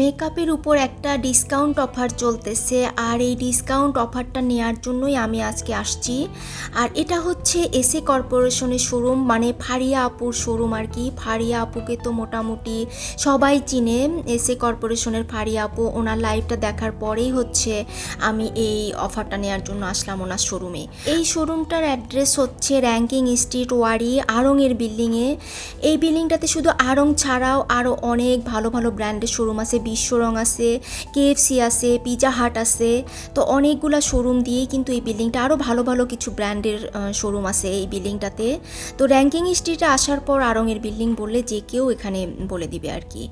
মেকআপের উপর একটা ডিসকাউন্ট অফার চলতেছে আর এই ডিসকাউন্ট অফারটা নেওয়ার জন্যই আমি আজকে আসছি। আর এটা হচ্ছে এসএ কর্পোরেশনের শোরুম মানে ফারিয়া আপুর শোরুম আর কি ফারিয়া আপুকে তো মোটামুটি সবাই চিনে। এসএ কর্পোরেশনের ফারিয়া আপু, ওনার লাইভটা দেখার পরেই হচ্ছে আমি এই অফারটা নেওয়ার জন্য আসলাম ওনার শোরুমে এই শোরুমটার অ্যাড্রেস হচ্ছে র্যাঙ্কিং স্ট্রিট ওয়ারি আড়ংয়ের বিল্ডিংয়ে এই বিল্ডিংটাতে শুধু আড়ং ছাড়াও আরও অনেক ভালো ভালো ব্র্যান্ডের শোরুম আছে। বিশ্বরং আছে কেএফসি আছে পিজা হাট আছে। তো অনেকগুলা শোরুম দিয়েই কিন্তু এই বিল্ডিংটা আরও ভালো ভালো কিছু ব্র্যান্ডের শোরুম আছে এই বিল্ডিংটাতে তো র্যাঙ্কিং স্ট্রিটে আসার পর আড়ংয়ের বিল্ডিং বললে যে কেউ এখানে বলে দিবে আর কি।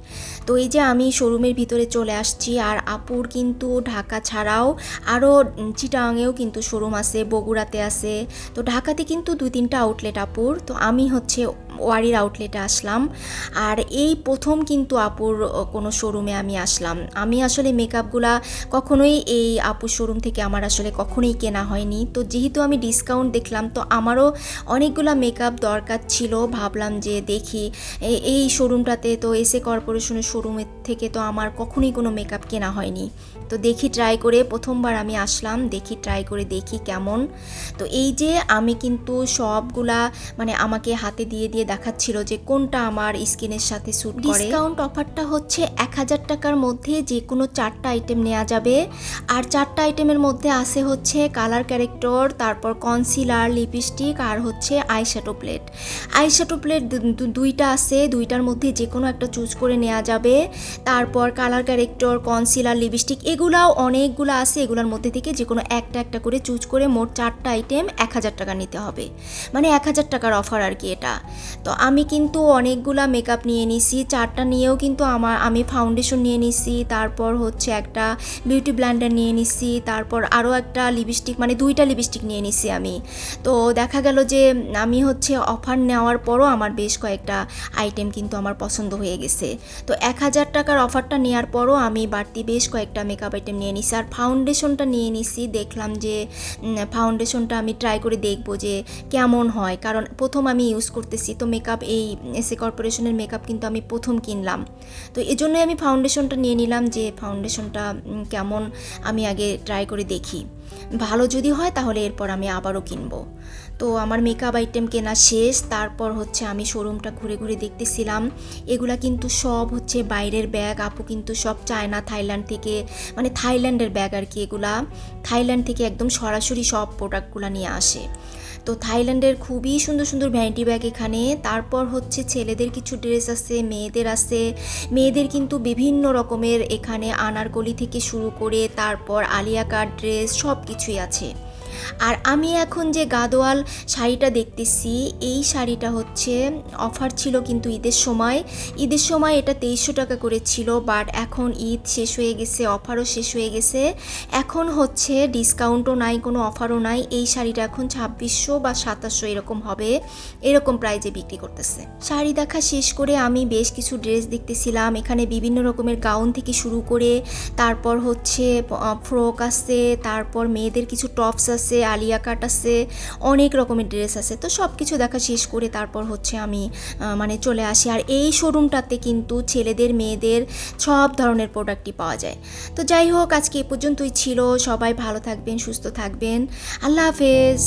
তো এই যে আমি শোরুমের ভিতরে চলে আসছি, আর আপুর কিন্তু ঢাকা ছাড়াও আরও চিটাংয়েও কিন্তু শোরুম আছে, বগুড়াতে আছে। তো ঢাকাতে কিন্তু দুই তিনটা আউটলেট আপুর। তো আমি হচ্ছে ওয়ারির আউটলেটে আসলাম। আর এই প্রথম কিন্তু আপুর কোনো শোরুমে আমি আসলাম। আমি আসলে মেকআপগুলা কখনোই এই আপুর শোরুম থেকে আমার আসলে কখনোই কেনা হয়নি। তো যেহেতু আমি ডিসকাউন্ট দেখলাম, তো আমারও অনেকগুলা মেকআপ দরকার ছিল। ভাবলাম যে দেখি এই শোরুমটাতে তো এসে কর্পোরেশনের শোরুমের থেকে তো আমার কখনোই কোনো মেকআপ কেনা হয়নি। তো দেখি ট্রাই করে প্রথমবার আমি আসলাম, দেখি ট্রাই করে দেখি কেমন। তো এই যে আমি কিন্তু সবগুলা মানে আমাকে হাতে দিয়ে দিয়ে দেখাচ্ছিল যে কোনটা আমার স্কিনের সাথে স্যুট করে। ডিসকাউন্ট অফারটা হচ্ছে এক হাজার টাকার মধ্যে যে কোনো চারটা আইটেম নেওয়া যাবে। আর চারটা আইটেমের মধ্যে আছে হচ্ছে কালার ক্যারেক্টর তারপর কনসিলার লিপস্টিক আর হচ্ছে আইশ্যাডো প্লেট আইশ্যাডো প্লেট দুইটা আছে, দুইটার মধ্যে যে কোনো একটা চুজ করে নেওয়া যাবে। তারপর কালার ক্যারেক্টর কনসিলার লিপস্টিক এগুলাও অনেকগুলো আছে, এগুলোর মধ্যে থেকে যে কোনো একটা একটা করে চুজ করে মোট চারটা আইটেম এক হাজার টাকা নিতে হবে। মানে এক হাজার টাকার অফার আর কি এটা। তো আমি কিন্তু অনেকগুলা মেকআপ নিয়ে নিছি, চারটা নিয়েও কিন্তু আমার, আমি ফাউন্ডেশন নিয়ে নিছি, তারপর হচ্ছে একটা বিউটি ব্ল্যান্ডার নিয়ে নিছি, তারপর আরও একটা লিপস্টিক মানে দুইটা লিপস্টিক নিয়ে নিছি আমি। তো দেখা গেল যে আমি হচ্ছে অফার নেওয়ার পরও আমার বেশ কয়েকটা আইটেম কিন্তু আমার পছন্দ হয়ে গেছে। তো এক হাজার টাকার অফারটা নেওয়ার পরও আমি বাড়তি বেশ কয়েকটা মেকআপ আইটেম নিয়ে নিছি। আর ফাউন্ডেশনটা নিয়ে নিছি, দেখলাম যে ফাউন্ডেশনটা আমি ট্রাই করে দেখব যে কেমন হয়। কারণ প্রথম আমি ইউজ করতেছি তো মেকআপ এই এসএ কর্পোরেশনের মেকআপ কিন্তু আমি প্রথম কিনলাম। তো এজন্যই আমি ফাউন্ডেশনটা নিয়ে নিলাম যে ফাউন্ডেশনটা কেমন আমি আগে ট্রাই করে দেখি। ভালো যদি হয় তাহলে এরপর আমি আবারও কিনবো। তো আমার মেকআপ আইটেম কেনা শেষ, তারপর হচ্ছে আমি শোরুমটা ঘুরে ঘুরে দেখতেছিলাম। এগুলা কিন্তু সব হচ্ছে বাইরের ব্যাগ আপু কিন্তু সব চায়না, থাইল্যান্ড থেকে মানে থাইল্যান্ডের ব্যাগ আর কি এগুলা। থাইল্যান্ড থেকে একদম সরাসরি সব প্রোডাক্টগুলো নিয়ে আসে। তো থাইল্যান্ডের খুবই সুন্দর সুন্দর ভ্যানিটি ব্যাগ এখানে। তারপর হচ্ছে ছেলেদের কিছু ড্রেস আছে, মেয়েদের আছে। মেয়েদের কিন্তু বিভিন্ন রকমের এখানে আনারকলি থেকে শুরু করে তারপর আলিয়া কাট ড্রেস সব কিছুই আছে। আর আমি এখন যে গাদোয়াল শাড়িটা দেখতেছি, এই শাড়িটা হচ্ছে অফার ছিল কিন্তু ঈদের সময়। ঈদের সময় এটা তেইশশো টাকা করে ছিল বাট এখন ঈদ শেষ হয়ে গেছে, অফারও শেষ হয়ে গেছে। এখন হচ্ছে ডিসকাউন্টও নাই, কোনো অফারও নাই, এই শাড়িটা এখন ছাব্বিশশো বা সাতাশশো এরকম হবে, এরকম প্রাইজে বিক্রি করতেছে। শাড়ি দেখা শেষ করে আমি বেশ কিছু ড্রেস দেখতেছিলাম, এখানে বিভিন্ন রকমের গাউন থেকে শুরু করে, তারপর হচ্ছে ফ্রক আছে, তারপর মেয়েদের কিছু টপস আছে আলিয়া কাট আছে, অনেক রকমের ড্রেস আছে। তো সব কিছু দেখা শেষ করে তারপর হচ্ছে আমি মানে চলে আসি। আর এই শোরুমটাতে কিন্তু ছেলেদের, মেয়েদের সব ধরনের প্রোডাক্টই পাওয়া যায়। তো যাই হোক, আজকে এ পর্যন্তই ছিল। সবাই ভালো থাকবেন, সুস্থ থাকবেন। আল্লাহ হাফেজ।